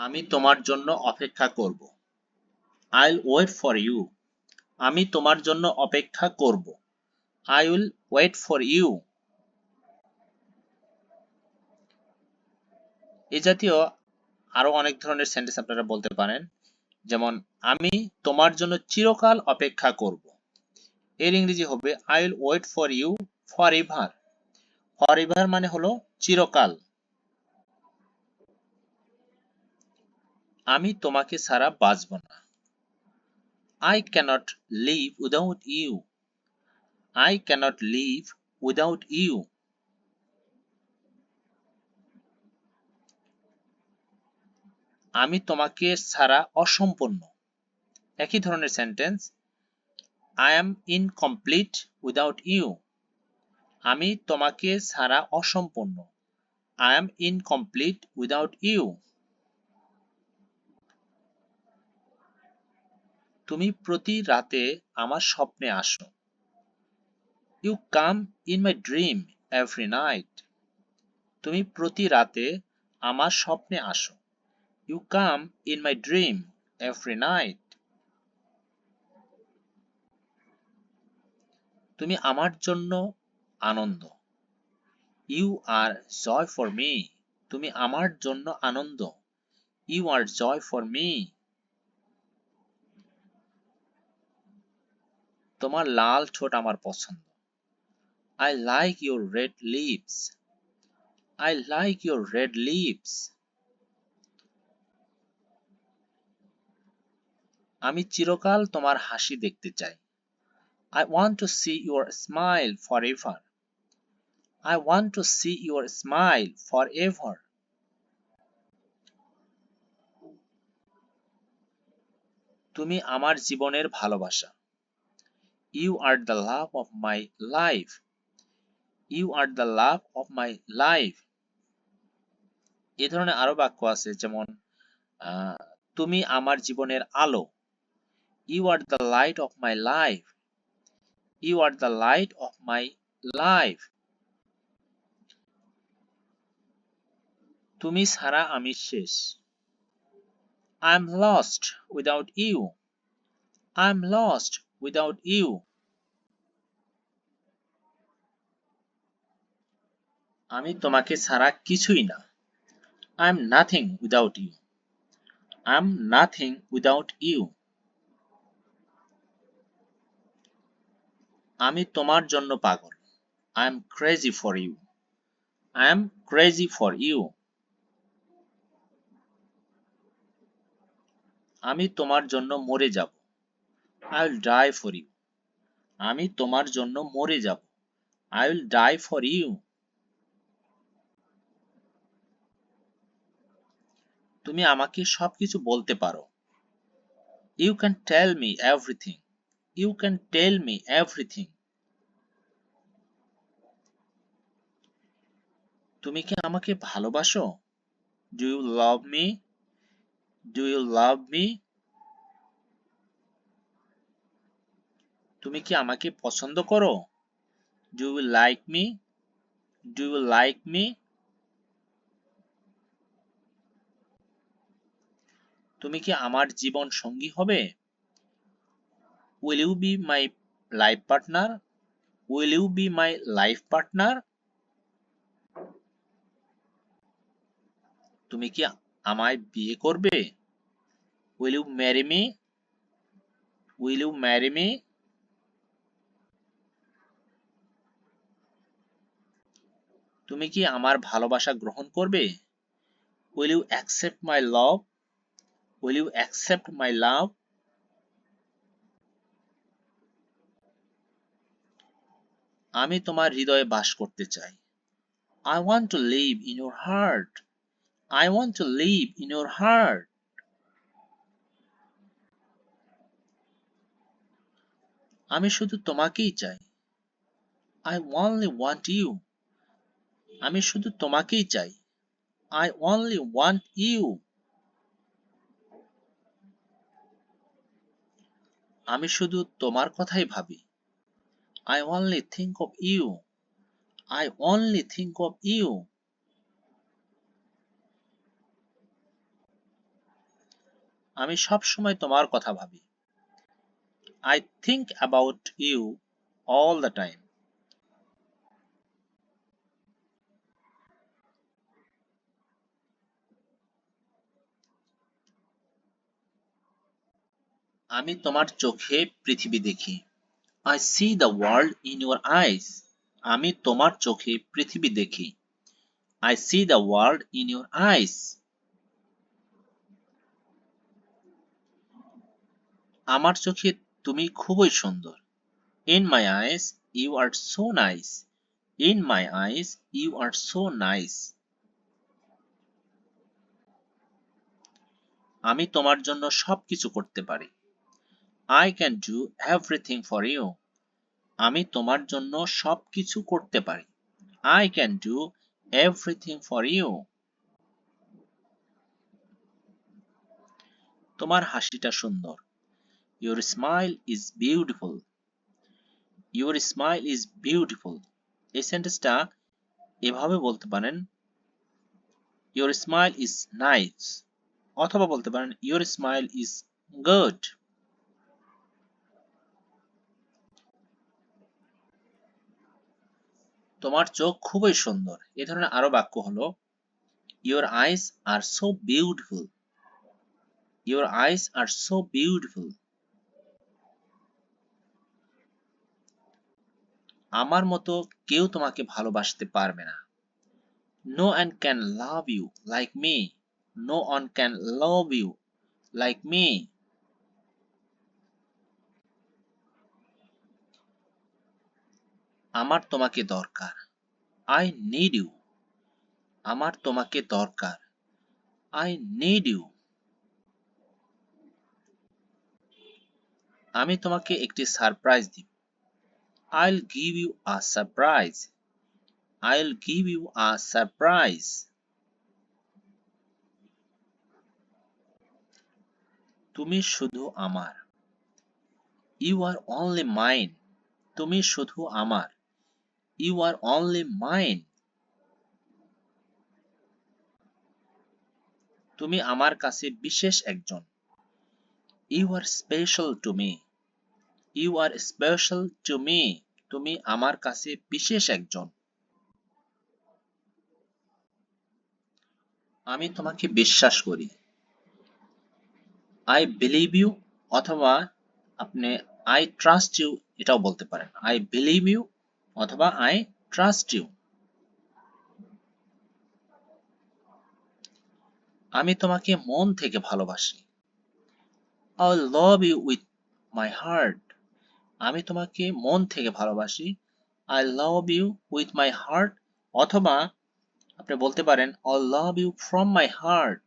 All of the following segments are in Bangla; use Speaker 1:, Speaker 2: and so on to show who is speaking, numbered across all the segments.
Speaker 1: আমি তোমার জন্য অপেক্ষা করব। আইল ওয়েট ফর ইউ আমি তোমার জন্য অপেক্ষা করব। I will wait for you এ জাতীয় আরও অনেক ধরনের সেন্টেন্স আপনারা বলতে পারেন। যেমন, আমি তোমার জন্য চিরকাল অপেক্ষা করব। এর ইংরেজি হবে I will wait for you for ever for ever মানে হলো চিরকাল। আমি তোমাকে ছাড়া বাঁচব না। I can't live without you I can't live without you আমি তোমাকে ছাড়া অসম্পূর্ণ। একই ধরনের sentence I am incomplete without you আমি তোমাকে ছাড়া অসম্পূর্ণ। I am incomplete without you তুমি প্রতি রাতে আমার স্বপ্নে আসো। You come in my dream every night তুমি প্রতি রাতে আমার স্বপ্নে আসো। You come in my dream every night তুমি আমার জন্য আনন্দ। You are joy for me তুমি আমার জন্য আনন্দ। You are joy for me তোমার লাল ঠোঁট আমার পছন্দ। I like your red lips I like your red lips আমি চিরকাল তোমার হাসি দেখতে চাই। I want to see your smile for ever I want to see your smile for ever তুমি আমার জীবনের ভালোবাসা। You are the love of my life you are the love of my life এ ধরনের আরও বাক্য আছে, যেমন তুমি আমার জীবনের আলো। You are the light of my life you are the light of my life তুমি ছাড়া আমি শেষ। I am lost without you I am lost without you. আমি তোমাকে ছাড়া কিছুই না। I am nothing without you I am nothing without you আমি তোমার জন্য পাগল। I am crazy for you I am crazy for you আমি তোমার জন্য মরে যাব। I will die for you আমি তোমার জন্য মরে যাব। I will die for you তুমি আমাকে সবকিছু বলতে পারো। You can tell me everything you can tell me everything তুমি কি আমাকে ভালোবাসো? Do you love me do you love me তুমি কি আমাকে পছন্দ করো? Do you like me do you like me তুমি কি আমার জীবন সঙ্গী হবে? Will you be my life partner will you be my life partner তুমি কি আমায় বিয়ে করবে? Will you marry me will you marry me তুমি কি আমার ভালোবাসা গ্রহণ করবে? Will you accept my love will you accept my love আমি তোমার হৃদয়ে বাস করতে চাই। I want to live in your heart I want to live in your heart আমি শুধু তোমাকেই চাই। আই ওনলি ওয়ান্ট ইউ আমি শুধু তোমাকেই চাই। আই অনলি ওয়ান্ট ইউ আমি শুধু তোমার কথাই ভাবি। I only think of you I only think of you আমি সব সময় তোমার কথা ভাবি। I think about you all the time আমি তোমার চোখে পৃথিবী দেখি। I see the world in your eyes আমি তোমার চোখে পৃথিবী দেখি। I see the world in your eyes আমার চোখে তুমি খুবই সুন্দর। In my eyes you are so nice in my eyes you are so nice আমি তোমার জন্য সবকিছু করতে পারি। I can do everything for you আমি তোমার জন্য সবকিছু করতে পারি। I can do everything for you তোমার হাসিটা সুন্দর। Your smile is beautiful your smile is beautiful এই সেন্টেন্সটা এভাবে বলতে পারেন ইউর স্মাইল ইজ নাইস অথবা বলতে পারেন ইউর স্মাইল ইজ গুড তোমার চোখ খুবই সুন্দর। এ ধরনের আরও বাক্য হলো your eyes are so beautiful your eyes are so beautiful আমার মতো কেউ তোমাকে ভালোবাসতে পারবে না। No one can love you like me no one can love you like me আমার তোমাকে দরকার। আই নিড ইউ আমার তোমাকে দরকার। আই নিড ইউ আমি তোমাকে একটি সারপ্রাইজ দিব। I'll give you a surprise I'll give you a surprise তুমি শুধু আমার। ইউ আর অনলি মাইন তুমি শুধু আমার। ইউ আর অনলি মাইন তুমি আমার কাছে বিশেষ একজন। You are special to me you are special to me তুমি আমার কাছে বিশেষ একজন। আমি তোমাকে বিশ্বাস করি। আই বিলিভ ইউ অথবা আপনি আই ট্রাস্ট ইউ এটাও বলতে পারেন। আই বিলিভ ইউ অথবা আই ট্রাস্ট ইউ আমি তোমাকে মন থেকে ভালোবাসি। I love you with my heart আমি তোমাকে মন থেকে ভালোবাসি। I love you with my heart অথবা আপনি বলতে পারেন I love you from my heart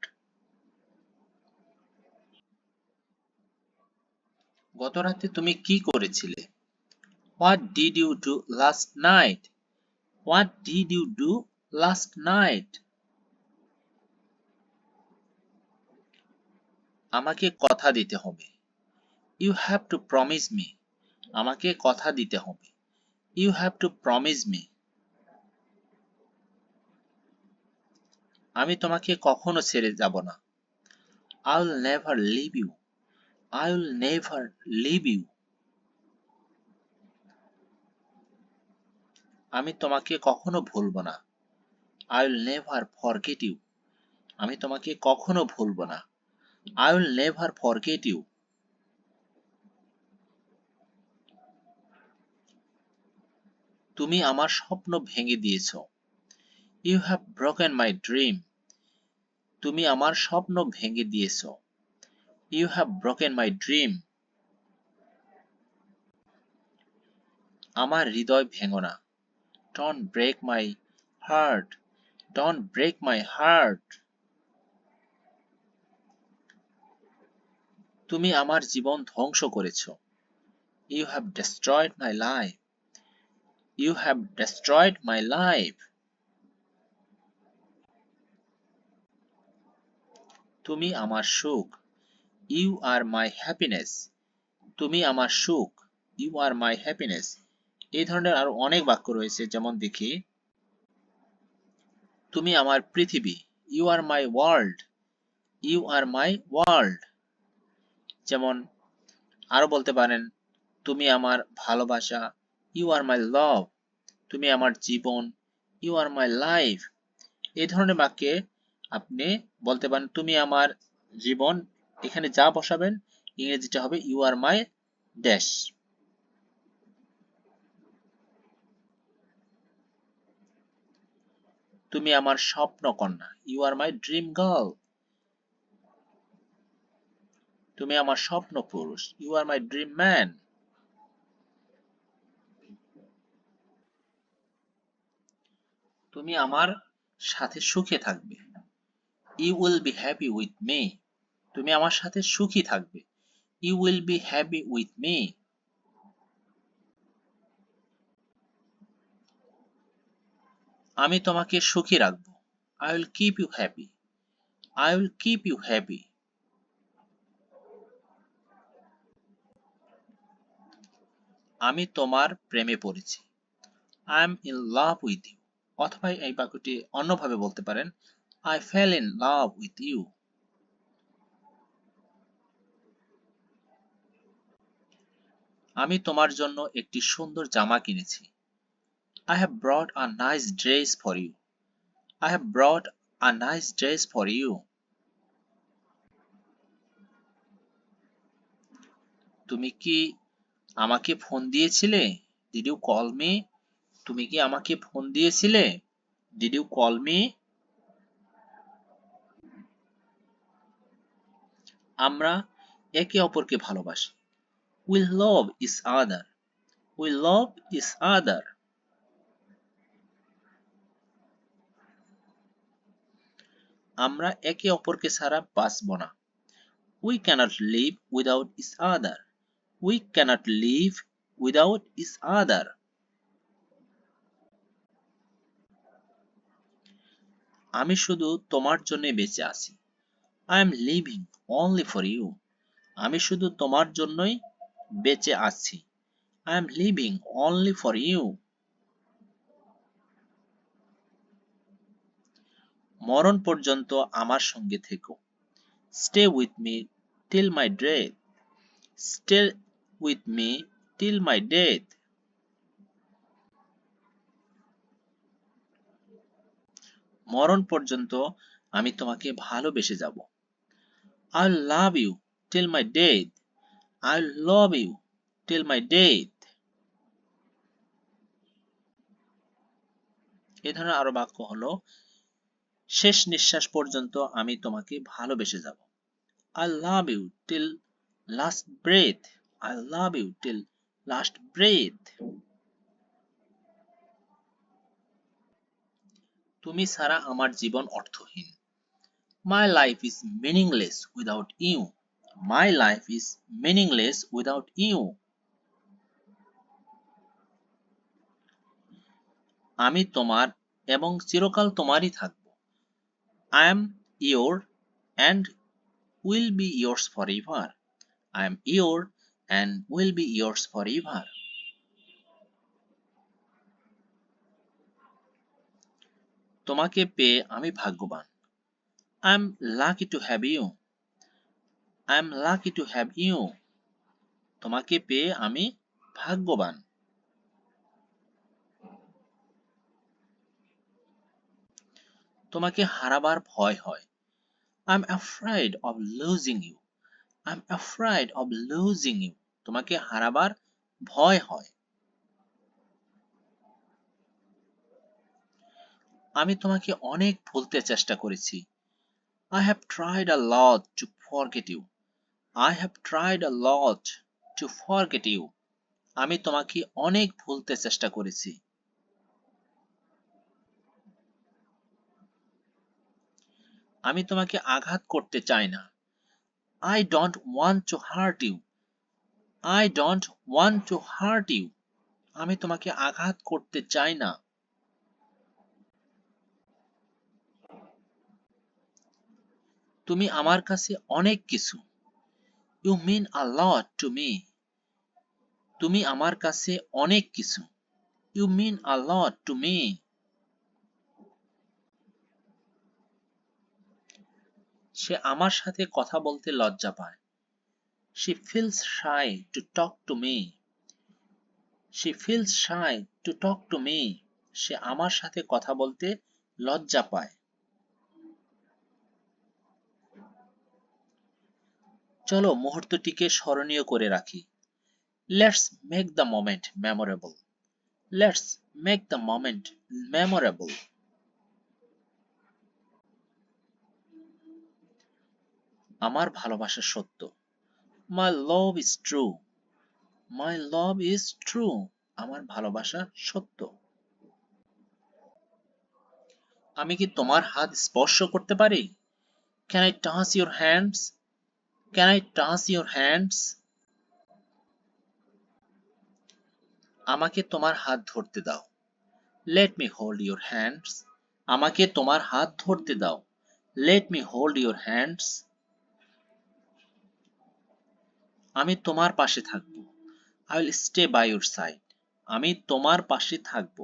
Speaker 1: গত রাতে তুমি কি করেছিলে? What did you do last night what did you do last night আমাকে কথা দিতে হবে। You have to promise me আমাকে কথা দিতে হবে। You have to promise me আমি তোমাকে কখনো ছেড়ে যাব না। I will never leave you I will never leave you আমি তোমাকে কখনো ভুলব না। I will never forget you আমি তোমাকে কখনো ভুলব না। I will never forget you তুমি আমার স্বপ্ন ভেঙে দিয়েছ। You have broken my dream তুমি আমার স্বপ্ন ভেঙে দিয়েছ। You have broken my dream আমার হৃদয় ভেঙো না। Don't break my heart don't break my heart তুমি আমার জীবন ধ্বংস করেছ। You have destroyed my life you have destroyed my life তুমি আমার সুখ। ইউ আর মাই হ্যাপিনেস তুমি আমার সুখ। ইউ আর মাই হ্যাপিনেস এই ধরনের আরও অনেক বাক্য রয়েছে, যেমন দেখি, তুমি আমার পৃথিবী you are my world you are my world যেমন আরও বলতে পারেন, তুমি আমার ভালোবাসা ইউ আর মাই লাভ তুমি আমার জীবন ইউ আর মাই লাইফ এই ধরনের বাক্যে আপনি বলতে পারেন, তুমি আমার জীবন, এখানে যা বসাবেন, ইংরেজিটা হবে ইউ আর মাই ড্যাশ তুমি আমার স্বপ্ন কন্যা। You are my dream girl তুমি আমার স্বপ্ন পুরুষ। You are my dream man তুমি আমার সাথে সুখে থাকবে। You will be happy with me তুমি আমার সাথে সুখী থাকবে। You will be happy with me আমি তোমাকে সুখী রাখব। I will keep you happy I will keep you happy আমি তোমার প্রেমে পড়েছি। I am in love with you অথবা এই বাক্যটি অন্যভাবে বলতে পারেন I fell in love with you আমি তোমার জন্য একটি সুন্দর জামা কিনেছি। I have brought a nice dress for you. I have brought a nice dress for you. তুমি কি আমাকে ফোন দিয়েছিলে? ডিড ইউ কল মি তুমি কি আমাকে ফোন দিয়েছিলে? ডিড ইউ কল মি আমরা একে অপরকে ভালোবাসি। We love is other we love ইস আদার আমরা একে অপরকে ছাড়া বাঁচব না। We can't live without each other we can't live without each other আমি শুধু তোমার জন্য বেঁচে আছি। I am living only for you আমি শুধু তোমার জন্যই বেঁচে আছি। I am living only for you মরণ পর্যন্ত আমার সঙ্গে থেকো। Stay with me till my death stay with me till my death মরণ পর্যন্ত আমি তোমাকে ভালোবেসে যাব। I love you till my death I love you till my death এ ধরনের আরও বাক্য হলো শেষ নিঃশ্বাস পর্যন্ত আমি তোমাকে ভালোবেসে যাব। I love you till last breath I love you till last breath তুমি ছাড়া আমার জীবন অর্থহীন। My life is meaningless without you my life is meaningless without you আমি তোমার এবং চিরকাল তোমারই থাকব। I am your and will be yours forever. I am your and will be yours forever. তোমাকে পেয়ে আমি ভাগ্যবান I am lucky to have you I am lucky to have you তোমাকে পেয়ে আমি ভাগ্যবান তোমাকে হারাবার ভয় হয়। I am afraid of losing you I am afraid of losing you তোমাকে হারাবার ভয় হয়। আমি তোমাকে অনেক ভুলতে চেষ্টা করেছি। I have tried a lot to forget you I have tried a lot to forget you আমি তোমাকে অনেক ভুলতে চেষ্টা করেছি। আমি তোমাকে আঘাত করতে চাই না। I don't want to hurt you I don't want to hurt you আমি তোমাকে আঘাত করতে চাই না। তুমি আমার কাছে অনেক কিছু। You mean a lot to me তুমি আমার কাছে অনেক কিছু। You mean a lot to me সে আমার সাথে কথা বলতে লজ্জা পায়। She feels shy to talk to me. She feels shy to talk to me. সে আমার সাথে কথা বলতে লজ্জা পায়। চলো মুহূর্তটিকে স্মরণীয় করে রাখি। Let's make the moment memorable let's make the moment memorable আমার ভালোবাসা সত্য। My love is true my love is true আমার ভালোবাসা সত্য। আমি কি তোমার হাত স্পর্শ করতে পারি? Can you touch your hands can you touch your hands আমাকে তোমার হাত ধরতে দাও। Let me hold your hands আমাকে তোমার হাত ধরতে দাও। Let me hold your hands আমি তোমার পাশে থাকব। I will stay by your side আমি তোমার পাশে থাকব।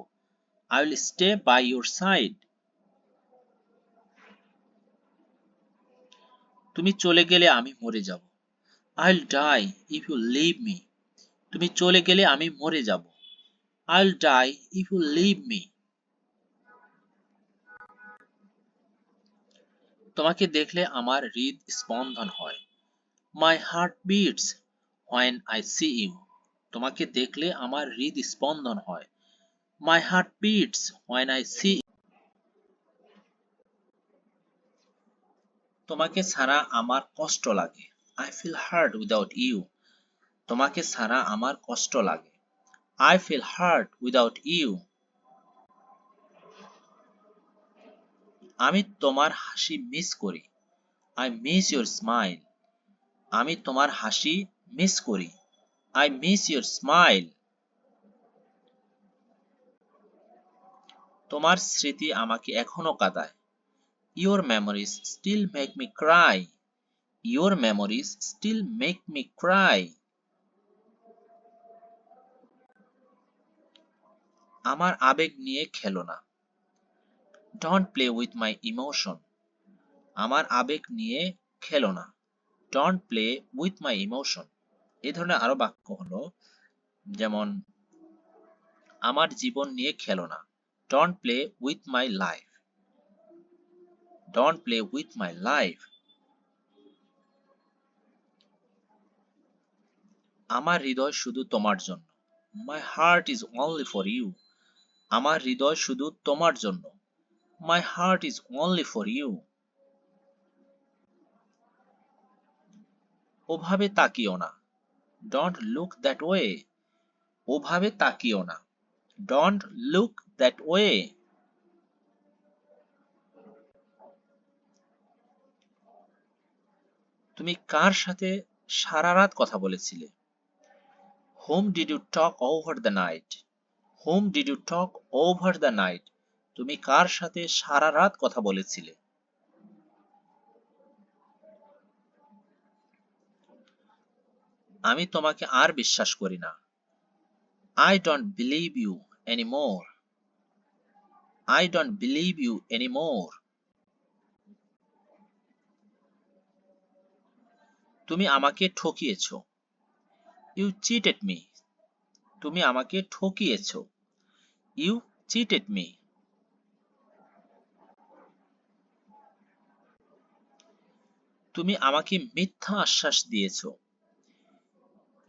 Speaker 1: I will stay by your side তুমি চলে গেলে আমি মরে যাব। I will die if you leave me তুমি চলে গেলে আমি মরে যাব। I will die if you leave me তোমাকে দেখলে আমার হৃদ স্পন্দন হয়। My heart beats when I see you তোমাকে দেখলে আমার হৃদ স্পন্দন হয় my heart beats when I see তোমাকে ছাড়া আমার কষ্ট লাগে। I feel hurt without you তোমাকে ছাড়া আমার কষ্ট লাগে। I feel hurt without you আমি তোমার হাসি মিস করি। আই মিস ইউর স্মাইল আমি তোমার হাসি মিস করি। আই মিস ইউর স্মাইল তোমার স্মৃতি আমাকে এখনও কাঁদায়। Your memories still make me cry your memories still make me cry আমার আবেগ নিয়ে খেলো না। Don't play with my emotion আমার আবেগ নিয়ে খেলো না। Don't play with my emotion এই ধরনের আরও বাক্য হলো, যেমন, আমার জীবন নিয়ে খেলো না। Don't play with my life don't play with my life আমার হৃদয় শুধু তোমার জন্য। My heart is only for you আমার হৃদয় শুধু তোমার জন্য। My heart is only for you ওভাবে তাকিও না। ডোন্ট লুক দ্যাট ওয়ে ওভাবে তাকিও না। ডোন্ট লুক দ্যাট ওয়ে তুমি কার সাথে সারা রাত কথা বলেছিলে? Whom did you talk over the night whom did you talk over the night তুমি কার সাথে সারা রাত কথা বলেছিলে? আমি তোমাকে আর বিশ্বাস করি না। I don't believe you anymore I don't believe you anymore তুমি আমাকে ঠকিয়েছো। ইউ চিটেড মি তুমি আমাকে ঠকিয়েছো। ইউ চিটেড মি তুমি আমাকে মিথ্যা আশ্বাস দিয়েছ।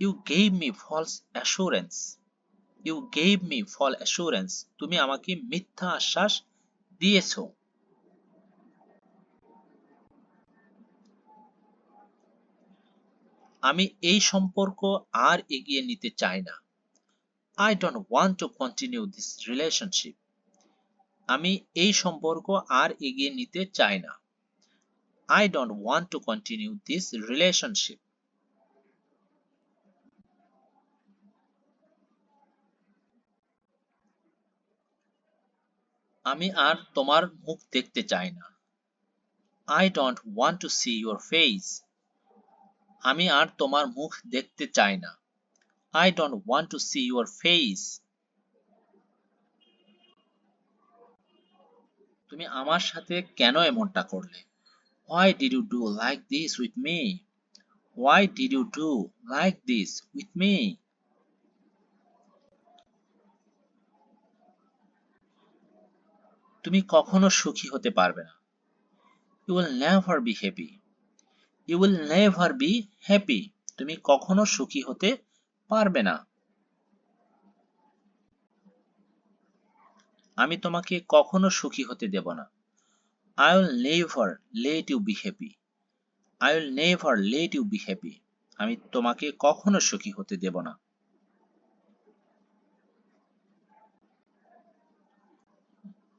Speaker 1: You gave me false assurance you gave me false assurance তুমি আমাকে মিথ্যা আশ্বাস দিয়েছ। আমি এই সম্পর্ক আর এগিয়ে নিতে চাই না। I don't want to continue this relationship আমি এই সম্পর্ক আর এগিয়ে নিতে চাই না। I don't want to continue this relationship আমি আর তোমার মুখ দেখতে চাই না। I don't want to see your face আমি আর তোমার মুখ দেখতে চাই না। I don't want to see your face তুমি আমার সাথে কেন এমনটা করলে? Why did you do like this with me Why did you do like this with me? তুমি কখনো সুখী হতে পারবে না। You will never be happy you will never be happy তুমি কখনো সুখী হতে পারবে না। আমি তোমাকে কখনো সুখী হতে দেব না। I will never let you be happy I will never let you be happy আমি তোমাকে কখনো সুখী হতে দেব না।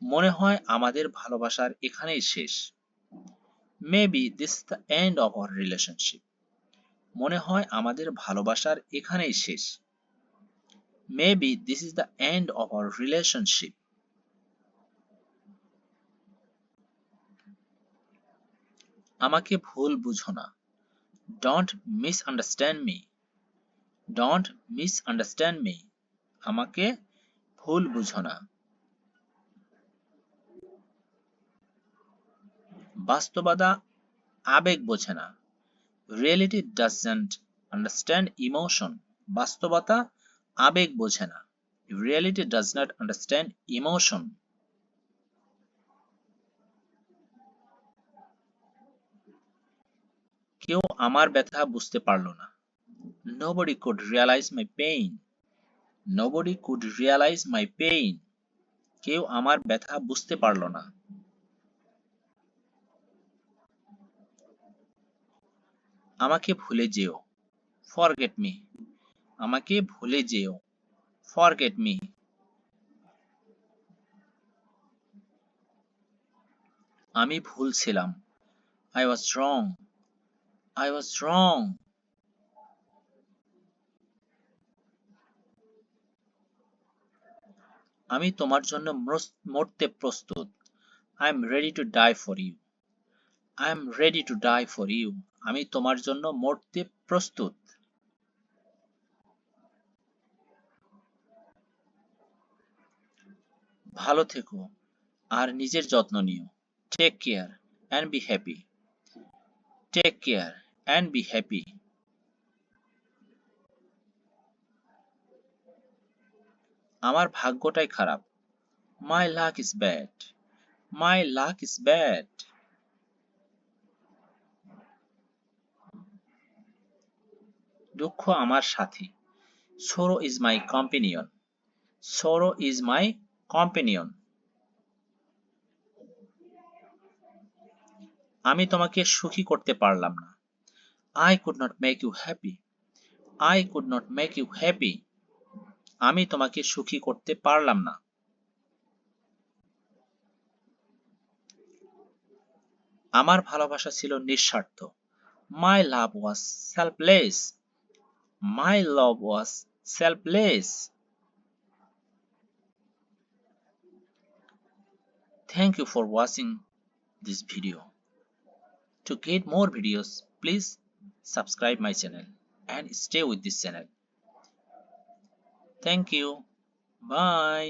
Speaker 1: মনে হয় আমাদের ভালোবাসার এখানেই শেষ। Maybe this the end of our relationship মনে হয় আমাদের ভালোবাসার এখানেই শেষ। Maybe this is the end of our relationship আমাকে ভুল বুঝো না। Don't misunderstand me don't misunderstand me আমাকে ভুল বুঝো না। বাস্তবতা আবেগ বোঝে না। রিয়েলিটি ডাজন্ট আন্ডারস্ট্যান্ড ইমোশন বাস্তবতা আবেগ বোঝে না। Reality does not understand emotion কেউ আমার ব্যথা বুঝতে পারল না। Nobody could realise my pain nobody could realise my pain কেউ আমার ব্যথা বুঝতে পারল না। আমাকে ভুলে যেও। ফরগেট মি আমাকে ভুলে যেও। ফরগেট মি আমি ভুল ছিলাম। I was wrong I was রং আমি তোমার জন্য মরতে প্রস্তুত। I am ready to die for you I am ready to die for you আমি তোমার জন্য মরতে প্রস্তুত। ভালো থেকো, আর নিজের যত্ন নিও। Take care and be happy take care and be happy আমার ভাগ্যটাই খারাপ। My luck is bad my luck is bad দুঃখ আমার সাথী। Sorrow is my companion. Sorrow is my companion. আমি তোমাকে সুখী করতে পারলাম না। I could not make you happy I could not make you happy আমি তোমাকে সুখী করতে পারলাম না। আমার ভালোবাসা ছিল নিঃস্বার্থ। My love was selfless My love was selfless. Thank you for watching this video. To get more videos, please subscribe my channel and stay with this channel. Thank you. Bye.